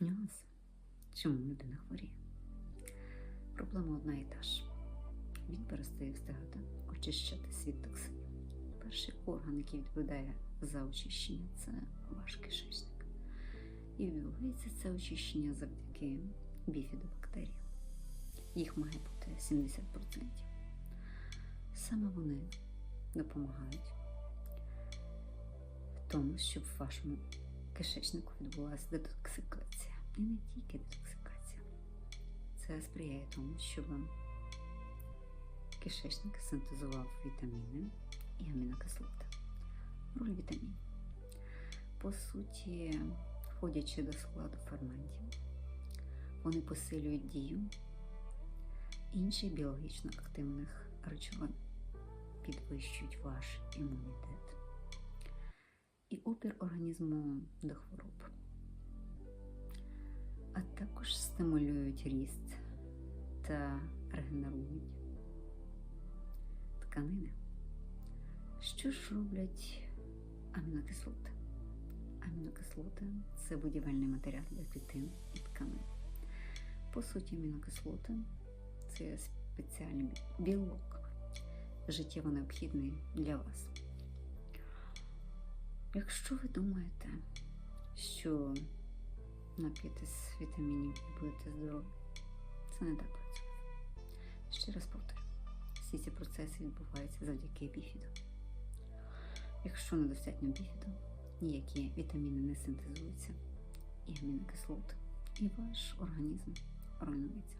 нюанси, чому людина хворіє. Проблема одна і та ж. Він перестає встигати очищатись від токсинів. Перший орган, який відповідає за очищення, це ваш кишечник. І відбувається це очищення завдяки біфідобактеріям. Їх має бути 70%. Саме вони допомагають в тому, щоб в вашому кишечнику відбулася детоксикація. І не тільки детоксикація. Це сприяє тому, щоб кишечник синтезував вітаміни і амінокислоти. Роль вітамінів. По суті, входячи до складу ферментів, вони посилюють дію інших біологічно активних речовин, підвищують ваш імунітет і опір організму до хвороб, стимулюють ріст та регенерують тканини. Що ж роблять амінокислоти? Амінокислоти це будівельний матеріал для клітин і тканин. По суті, амінокислоти це спеціальний білок, життєво необхідний для вас. Якщо ви думаєте, що нап'єтесь вітамінів і будете здорові, це не так працює. Ще раз повторю, всі ці процеси відбуваються завдяки біфіду. Якщо недостатньо біфіду, ніякі вітаміни не синтезуються, і амінокислоти, і ваш організм руйнується.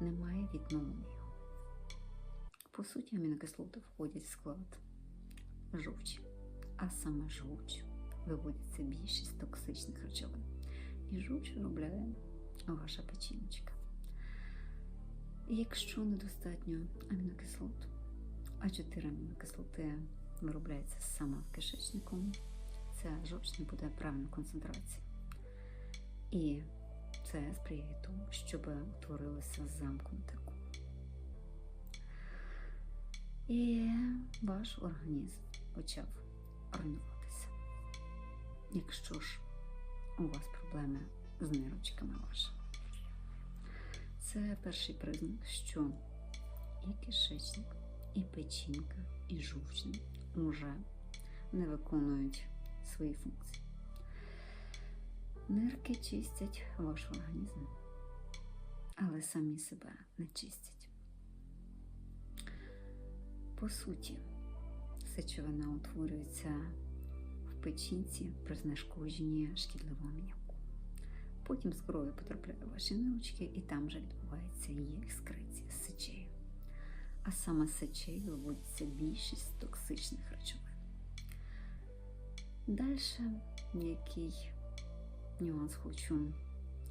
Немає відновлення. По суті, амінокислоти входять в склад жовчі, а саме жовчю виводиться більшість токсичних речовин. І жовч виробляє ваша печіночка. Якщо недостатньо амінокислот, а 4 амінокислоти виробляється саме в кишечнику, ця жовч не буде правильної концентрації. І це сприяє тому, щоб утворилося замкнуте коло. І ваш організм почав руйнуватися. Якщо ж у вас проблеми з нирочками вашими, це перший признак, що і кишечник, і печінка, і жовчник уже не виконують свої функції. Нирки чистять ваш організм, але самі себе не чистять. По суті, сечовина утворюється печінці при знешкодженні шкідливого аміаку. Потім з крові потрапляє ваші нирочки, і там вже відбувається її екскреція сечею. А саме з сечею виводиться більшість токсичних речовин. Далі, який нюанс хочу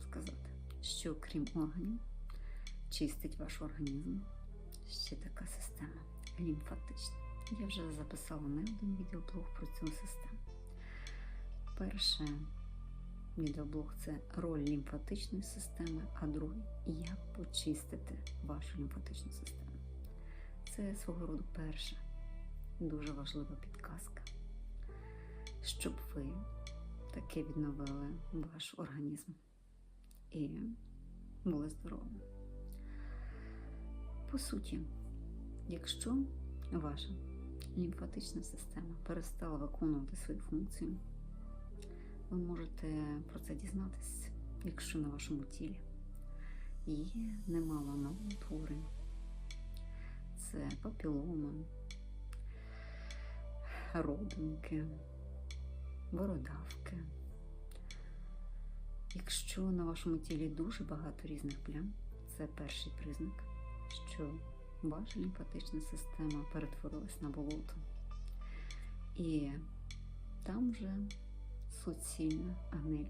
сказати, що крім органів, чистить ваш організм ще така система лімфатична. Я вже записала не один відеоблог про цю систему. Перше відеоблог це роль лімфатичної системи, а другий як почистити вашу лімфатичну систему. Це свого роду перша дуже важлива підказка, щоб ви таки відновили ваш організм і були здоровими. По суті, якщо ваша лімфатична система перестала виконувати свою функцію, ви можете про це дізнатися, якщо на вашому тілі є немало новоутворень. Це папілома, родинки, бородавки. Якщо на вашому тілі дуже багато різних плям, це перший признак, що ваша лімфатична система перетворилась на болото. І там вже суцільна гниль.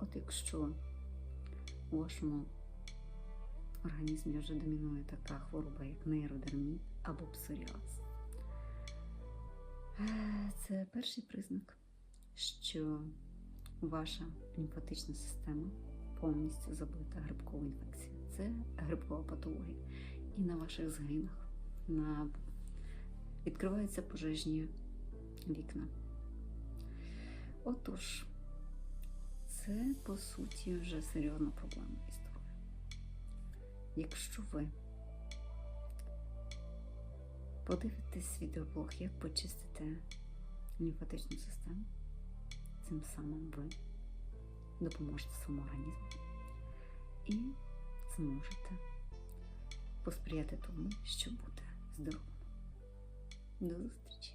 От якщо у вашому організмі вже домінує така хвороба, як нейродерміт або псоріаз, е, це перший признак, що ваша лімфатична система повністю забита грибковою інфекцією. Це грибкова патологія. І на ваших згинах на... відкриваються пожежні вікна. Отож, це по суті вже серйозна проблема із здоров'ям. Якщо ви подивитесь відеоблог, як почистити лімфатичну систему, цим самим ви допоможете своєму організму і зможете посприяти тому, щоб бути здоровим. До зустрічі!